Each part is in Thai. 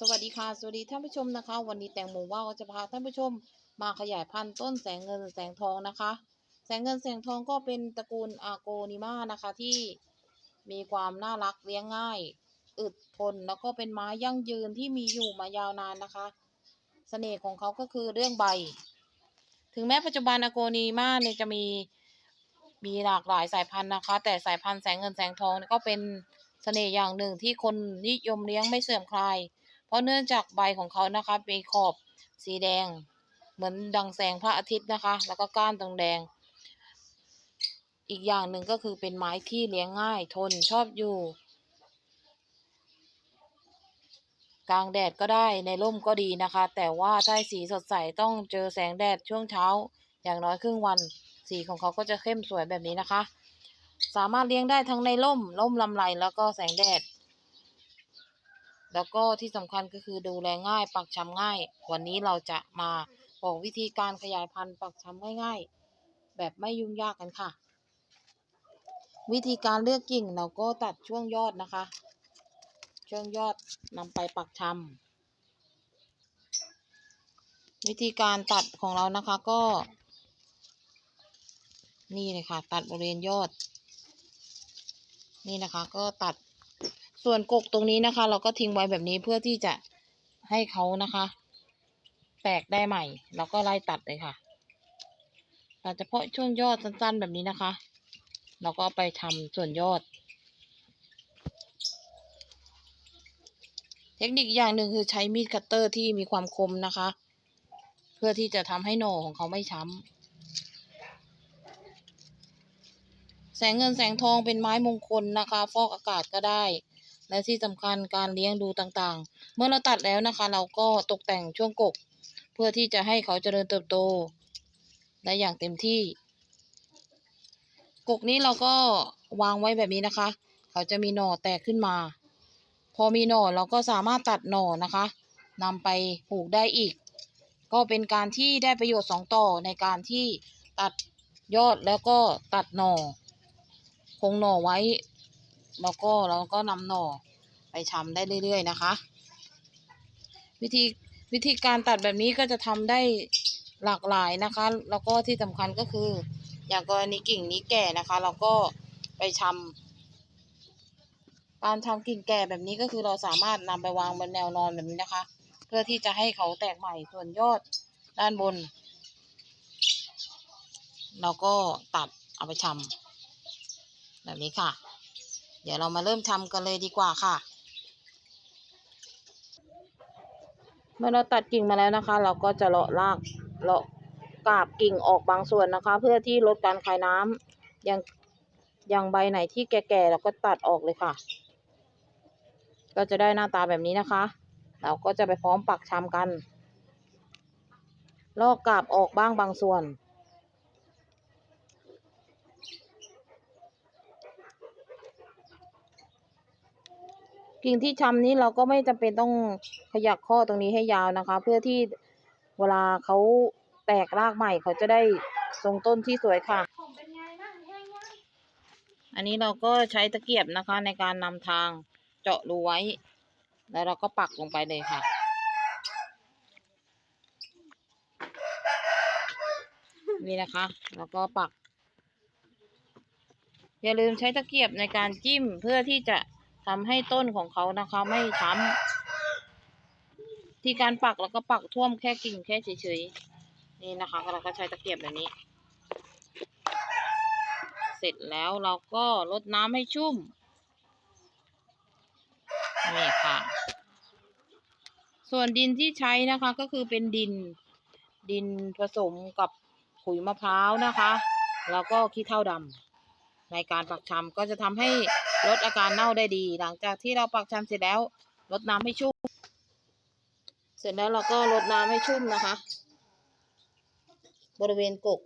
สวัสดีค่ะสวัสดีท่านผู้ชมนะคะ วันนี้แตงโมว่าจะพาท่านผู้ชมมาขยายพันธุ์ต้นแสงเงินแสงทองนะคะ แสงเงินแสงทองก็เป็นตระกูลอาโกนิมานะคะที่มีความน่ารักเลี้ยงง่าย อึดทนแล้วก็เป็นไม้ยั่งยืนที่มีอยู่มายาวนานนะคะเสน่ห์ของเขาก็คือเรื่องใบ ถึงแม้ปัจจุบันอาโกนิมาเนี่ยจะมีมีหลากหลายสายพันธุ์นะคะ แต่สายพันธุ์แสงเงินแสงทองก็เป็นเสน่ห์อย่างหนึ่งที่คนนิยมเลี้ยงไม่เสื่อมคลาย เพราะเนื่องจากใบของเขานะคะมีขอบสีแดง เหมือนดังแสงพระอาทิตย์นะคะ แล้วก็ก้านตรงแดง อีกอย่างหนึ่งก็คือเป็นไม้ที่เลี้ยงง่ายทนชอบอยู่ กลางแดดก็ได้ในร่มก็ดีนะคะ แต่ว่าถ้าสีสดใสต้องเจอแสงแดดช่วงเช้าอย่างน้อยครึ่งวัน สีของเขาก็จะเข้มสวยแบบนี้นะคะ สามารถเลี้ยงได้ทั้งในร่มร่มลำไรแล้วก็แสงแดด แล้วก็ที่สำคัญก็คือดูแลง่ายปักชำง่าย วันนี้เราจะมาบอกวิธีการขยายพันธุ์ปักชำง่ายๆ แบบไม่ยุ่งยากกันค่ะ วิธีการเลือกกิ่งเราก็ตัดช่วงยอดนะคะ ช่วงยอดนำไปปักชำวิธีการตัดของเรานะคะก็ นี่เลยค่ะ ตัดบริเวณยอด นี่นะคะก็ตัด ส่วนกกตรงนี้นะคะ เราก็ทิ้งไว้แบบนี้เพื่อที่จะให้เขานะคะ แตกได้ใหม่ เราก็ไล่ตัดเลยค่ะตัดเฉพาะช่วงยอดสั้นๆแบบนี้นะคะ เราก็ไปทำส่วนยอด เทคนิคอย่างหนึ่งคือใช้มีดคัตเตอร์ที่มีความคมนะคะ เพื่อที่จะทำให้หน่อของเขาไม่ช้ำแสงเงินแสงทองเป็นไม้มงคลนะคะ ฟอกอากาศก็ได้ และที่สำคัญการเลี้ยงดูต่างๆ เมื่อเราตัดแล้วนะคะ เราก็ตกแต่งช่วงกก เพื่อที่จะให้เขาเจริญเติบโตได้อย่างเต็มที่ กกนี้เราก็วางไว้แบบนี้นะคะ เขาจะมีหน่อแตกขึ้นมา พอมีหน่อเราก็สามารถตัดหน่อนะคะนำไปปลูกได้อีก ก็เป็นการที่ได้ประโยชน์สองต่อในการที่ตัดยอดแล้วก็ตัดหน่อ คงหน่อไว้ แล้วก็เราก็นำหน่อไปชำได้เรื่อยๆนะคะ วิธีวิธีการตัดแบบนี้ก็จะทำได้หลากหลายนะคะ แล้วก็ที่สำคัญก็คือ อย่างกรณีกิ่งนี้แก่นะคะ เราก็ไปชำการทำกิ่งแก่แบบนี้ก็คือเราสามารถนำไปวางบนแนวนอนแบบนี้นะคะ เพื่อที่จะให้เขาแตกใหม่ส่วนยอดด้านบน เราก็ตัดเอาไปชำแบบนี้ค่ะ เดี๋ยวเรามาเริ่มทำกันเลยดีกว่าค่ะ เมื่อเราตัดกิ่งมาแล้วนะคะ เราก็จะเลาะรากเลาะกาบกิ่งออกบางส่วนนะคะ เพื่อที่ลดการคายน้ำอย่างอย่างใบไหนที่แก่ๆเราก็ตัดออกเลยค่ะ ก็จะได้หน้าตาแบบนี้นะคะ เราก็จะไปพร้อมปักชำกัน ลอกกาบออกบ้างบางส่วน กิ่งที่ชำนี้เราก็ไม่จำเป็นต้องขยักข้อตรงนี้ให้ยาวนะคะ เพื่อที่เวลาเขาแตกรากใหม่เขาจะได้ทรงต้นที่สวยค่ะ อันนี้เราก็ใช้ตะเกียบนะคะ ในการนำทางเจาะรูไว้ แล้วเราก็ปักลงไปเลยค่ะ นี่นะคะ แล้วก็ปัก อย่าลืมใช้ตะเกียบในการจิ้มเพื่อที่จะ ทำให้ต้นของเขานะคะไม่ช้ำที่การปักแล้วก็ปักท่วมแค่กิ่งแค่เฉยๆนี่นะคะเราก็ใช้ตะเกียบแบบนี้ เสร็จแล้วเราก็รดน้ำให้ชุ่มนี่ค่ะ ส่วนดินที่ใช้นะคะก็คือเป็นดินดินผสมกับขุยมะพร้าวนะคะ แล้วก็ขี้เถ้าดำในการปักชำก็จะทำให้ ลดอาการเน่าได้ดี หลังจากที่เราปักชำเสร็จแล้วรดน้ำให้ชุ่ม เสร็จแล้วเราก็รดน้ำให้ชุ่มนะคะ บริเวณกก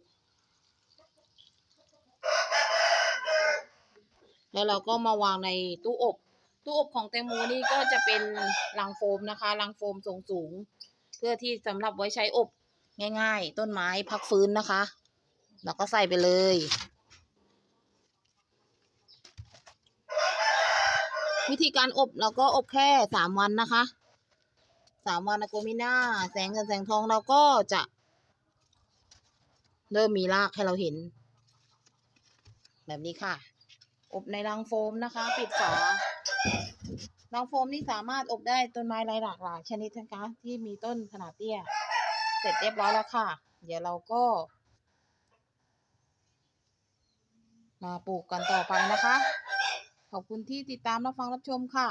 แล้วเราก็มาวางในตู้อบ ตู้อบของแตงโมนี่ก็จะเป็นลังโฟมนะคะลังโฟมทรงสูง เพื่อที่สำหรับไว้ใช้อบง่าย ๆ ต้นไม้พักฟื้นนะคะแล้วก็ใส่ไปเลย วิธีการอบเราก็อบแค่สามวันนะคะสามวันอโกมิน่าแสงเงินแสงทองเราก็จะ เริ่มมีรากให้เราเห็น แบบนี้ค่ะ อบในรังโฟมนะคะ ปิดฝารังโฟมนี่สามารถอบได้ต้นไม้หลากหลายชนิดนะคะที่มีต้นขนาดเตี้ย เสร็จเรียบร้อยแล้วค่ะ เดี๋ยวเราก็ มาปลูกกันต่อไปนะคะ ขอบคุณที่ติดตามรับฟังรับชมค่ะ